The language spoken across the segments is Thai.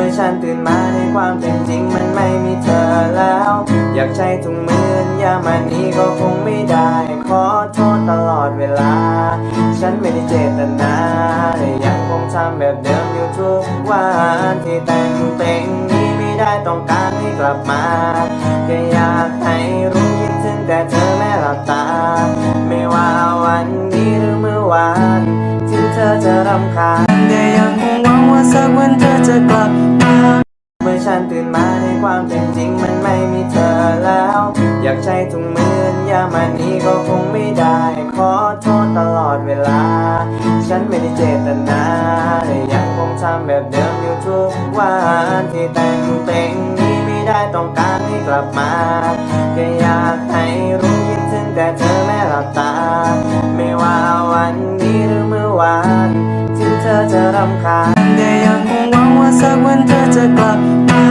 มื่อฉันตื่นมาในความเป็นจริงมันไม่มีเธอแล้ว อยากใช้ถุงมือยามานี้ก็คงไม่ได้ ขอโทษตลอดเวลา ฉันไม่ได้เจตนาแต่ยังคงทำแบบเดิมอยู่ทุกวันที่แต่งเพลงนี้ไม่ได้ต้องการให้กลับมาแค่อยากให้รู้คิดถึงแต่เธอแม้หลับตา ไม่ว่าวันนี้หรือเมื่อวานถึงเธอจะรำคาญ จะกลับมาเมื่อฉันตื่นมาในความเป็นจริงมันไม่มีเธอแล้ว อยากใช้ถุงมือยามานี้ก็คงไม่ได้ ขอโทษตลอดเวลา ฉันไม่ได้เจตนาแต่ยังคงทำแบบเดิมอยู่ทุกวันที่แต่งเพลงนี้ไม่ได้ต้องการให้กลับมาแค่อยากให้รู้คิดถึงแต่เธอแม้หลับตา ไม่ว่าวันนี้หรือเมื่อวานถึงเธอจะรำคาญ จะกลับมา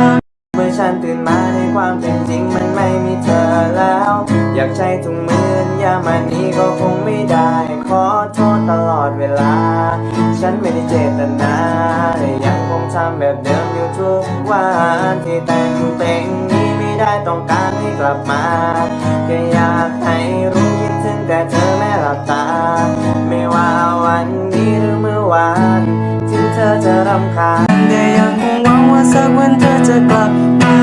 เมื่อฉันตื่นมาในความเป็นจริงมันไม่มีเธอแล้ว อยากใช้ถุงมือยามานี้ก็คงไม่ได้ ขอโทษตลอดเวลา ฉันไม่ได้เจตนาแต่ยังคงทำแบบเดิมอยู่ทุกวันที่แต่งเพลงนี้ไม่ได้ต้องการให้กลับมาแค่อยากให้รู้คิดถึงแต่เธอแม้หลับตา ไม่ว่าวันนี้หรือเมื่อวาน ถึงเธอจะรำคาญ เธอจะกลับมา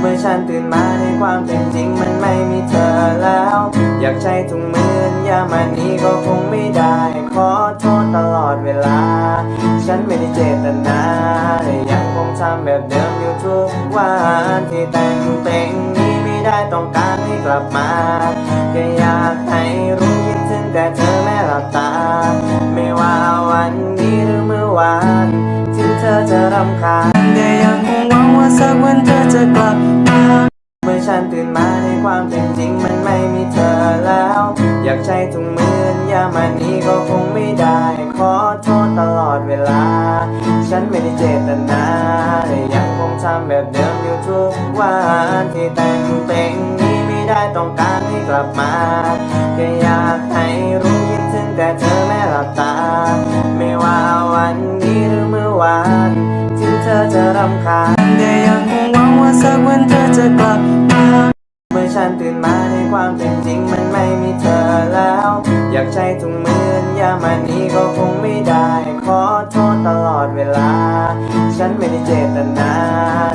เมื่อฉันตื่นมาในความเป็นจริงมันไม่มีเธอแล้ว อยากใช้ถุงมือยามานี้ก็คงไม่ได้ ขอโทษตลอดเวลา ฉันไม่ได้เจตนาแต่ยังคงทำแบบเดิมอยู่ทุกวันที่แต่งเพลงนี้ไม่ได้ต้องการให้กลับมาแค่อยากให้รู้คิดถึงแต่เธอแม้หลับตา ไม่ว่าวันนี้หรือเมื่อวานถึงเธอจะรำคาญ อกลับมาเมื่อฉันตื่นมาในความเป็นจริงมันไม่มีเธอแล้ว อยากใช้ถุงมือยามานี้ก็คงไม่ได้ ขอโทษตลอดเวลา ฉันไม่ได้เจตนาแต่ยังคงทำแบบเดิมอยู่ทุกวันที่แต่งเพลงนี้ไม่ได้ต้องการให้กลับมาแค่อยากให้รู้คิดถึงแต่เธอแม้หลับตา ไม่ว่าวันนี้หรือเมื่อวาน ถึงเธอจะรำคาญ สักวันเธอจะกลับมาเมื่อฉันตื่นมาในความเป็นจริงมันไม่มีเธอแล้ว อยากใช้ถุงมือยามานี้ก็คงไม่ได้ ขอโทษตลอดเวลา ฉันไม่ได้เจตนา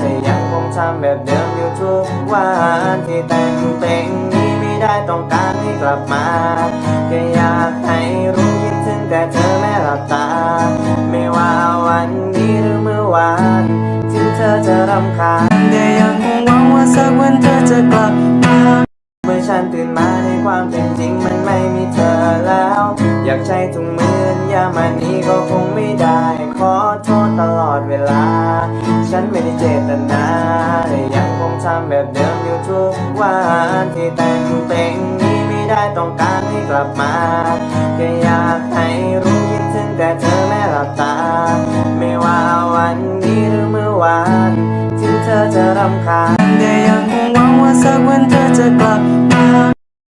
แต่ยังคงทำแบบเดิมอยู่ทุกวันที่แต่งเพลงนี้ไม่ได้ต้องการให้กลับมาแค่อยากให้รู้คิดถึงแต่เธอแม้หลับตา ไม่ว่าวันนี้หรือเมื่อวาน ถึงเธอจะรำคาญ เธอจะกลับมาเมื่อฉันตื่นมาในความเป็นจริงมันไม่มีเธอแล้ว อยากใช้ถุงมือยามานี้ก็คงไม่ได้ ขอโทษตลอดเวลา ฉันไม่ได้เจตนาแต่ยังคงทำแบบเดิมอยู่ทุกวันที่แต่งเพลงนี้ไม่ได้ต้องการให้กลับมาแค่อยากให้รู้คิดถึงแต่เธอแม้หลับตา ไม่ว่าวันนี้หรือเมื่อวาน ถึงเธอจะรำคาญ